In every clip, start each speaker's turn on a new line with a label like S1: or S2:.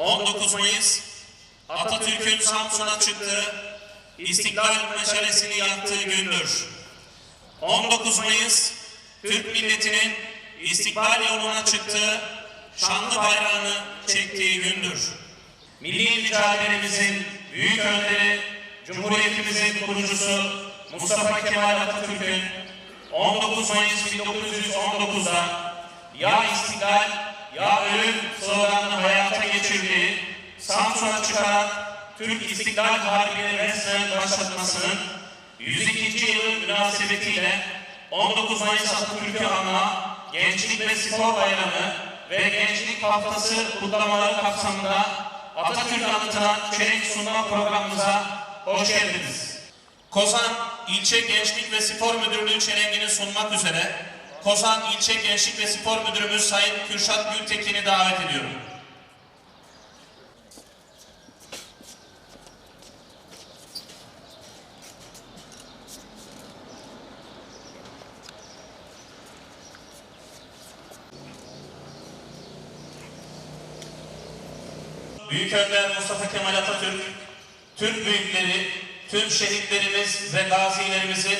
S1: 19 Mayıs Atatürk'ün Samsun'a çıktığı İstiklal meşalesini yaktığı gündür. 19 Mayıs Türk milletinin istiklal yoluna çıktığı şanlı bayrağını çektiği gündür. Milli mücadelemizin büyük önderi, Cumhuriyetimizin kurucusu Mustafa Kemal Atatürk'ün 19 Mayıs 1919'da ya istiklal ya ölüm sloganını hayata geçirdiği Samsun'a çıkaran Türk İstiklal Harbi'ni resmen başlatmasının 102. yılı münasebetiyle 19 Mayıs Atatürk'ü anma Gençlik ve Spor Bayramı ve Gençlik Haftası kutlamaları kapsamında Atatürk anıtına çelenk sunma programımıza hoş geldiniz. Kozan İlçe Gençlik ve Spor Müdürlüğü çelengini sunmak üzere Kozan İlçe Gençlik ve Spor Müdürümüz Sayın Kürşat Gültekin'i davet ediyorum. Büyük Önder Mustafa Kemal Atatürk, Türk büyükleri, tüm şehitlerimiz ve gazilerimizin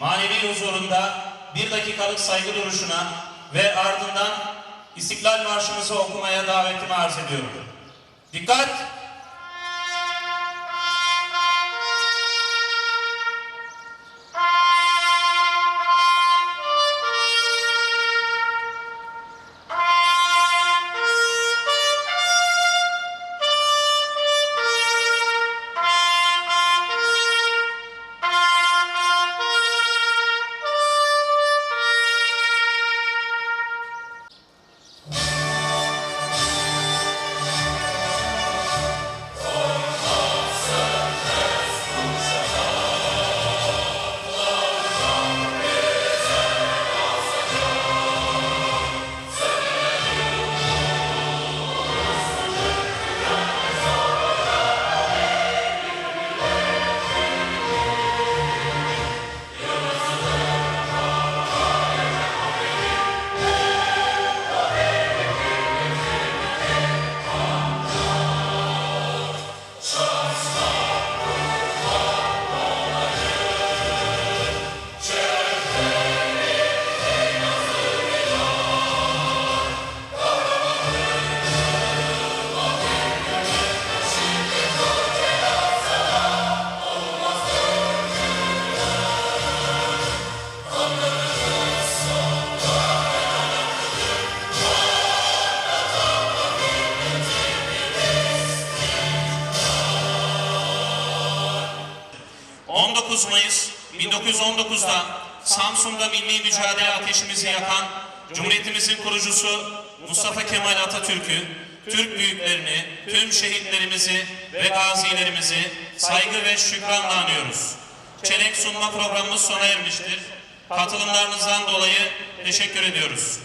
S1: manevi huzurunda bir dakikalık saygı duruşuna ve ardından İstiklal Marşımızı okumaya davetimi arz ediyorum. Dikkat! ...19 Mayıs 1919'da Samsun'da milli mücadele ateşimizi yakan Cumhuriyetimizin kurucusu Mustafa Kemal Atatürk'ü, Türk büyüklerini, tüm şehitlerimizi ve gazilerimizi saygı ve şükranla anıyoruz. Çelenk sunma programımız sona ermiştir. Katılımlarınızdan dolayı teşekkür ediyoruz.